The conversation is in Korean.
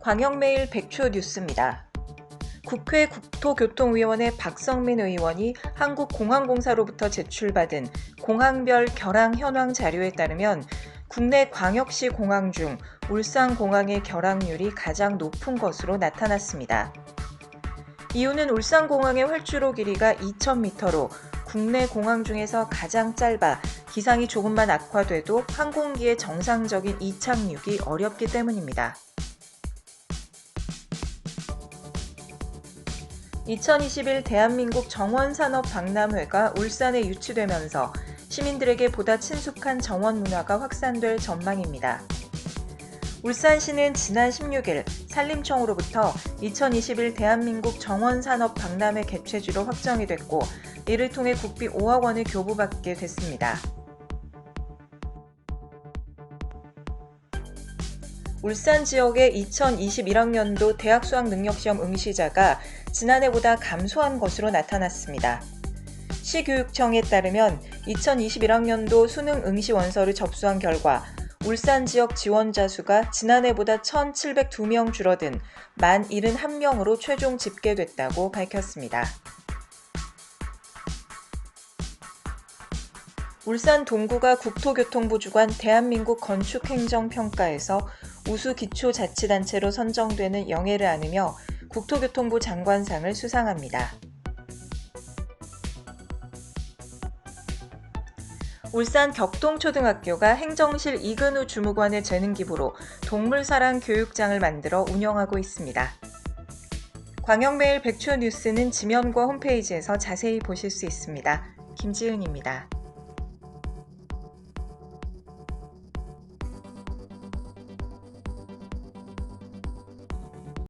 광역메일 백초 뉴스입니다. 국회 국토교통위원회 박성민 의원이 한국공항공사로부터 제출받은 공항별 결항 현황 자료에 따르면 국내 광역시 공항 중 울산공항의 결항률이 가장 높은 것으로 나타났습니다. 이유는 울산공항의 활주로 길이가 2,000m로 국내 공항 중에서 가장 짧아 기상이 조금만 악화돼도 항공기의 정상적인 이착륙이 어렵기 때문입니다. 2021 대한민국 정원산업 박람회가 울산에 유치되면서 시민들에게 보다 친숙한 정원 문화가 확산될 전망입니다. 울산시는 지난 16일 산림청으로부터 2021 대한민국 정원산업 박람회 개최지로 확정이 됐고 이를 통해 국비 5억 원을 교부받게 됐습니다. 울산 지역의 2021학년도 대학 수학 능력시험 응시자가 지난해보다 감소한 것으로 나타났습니다. 시교육청에 따르면 2021학년도 수능 응시 원서를 접수한 결과 울산 지역 지원자 수가 지난해보다 1,702명 줄어든 만 71명으로 최종 집계됐다고 밝혔습니다. 울산 동구가 국토교통부 주관 대한민국 건축행정평가에서 우수 기초자치단체로 선정되는 영예를 안으며 국토교통부 장관상을 수상합니다. 울산 격동초등학교가 행정실 이근우 주무관의 재능기부로 동물사랑 교육장을 만들어 운영하고 있습니다. 광역메일 백초 뉴스는 지면과 홈페이지에서 자세히 보실 수 있습니다. 김지은입니다.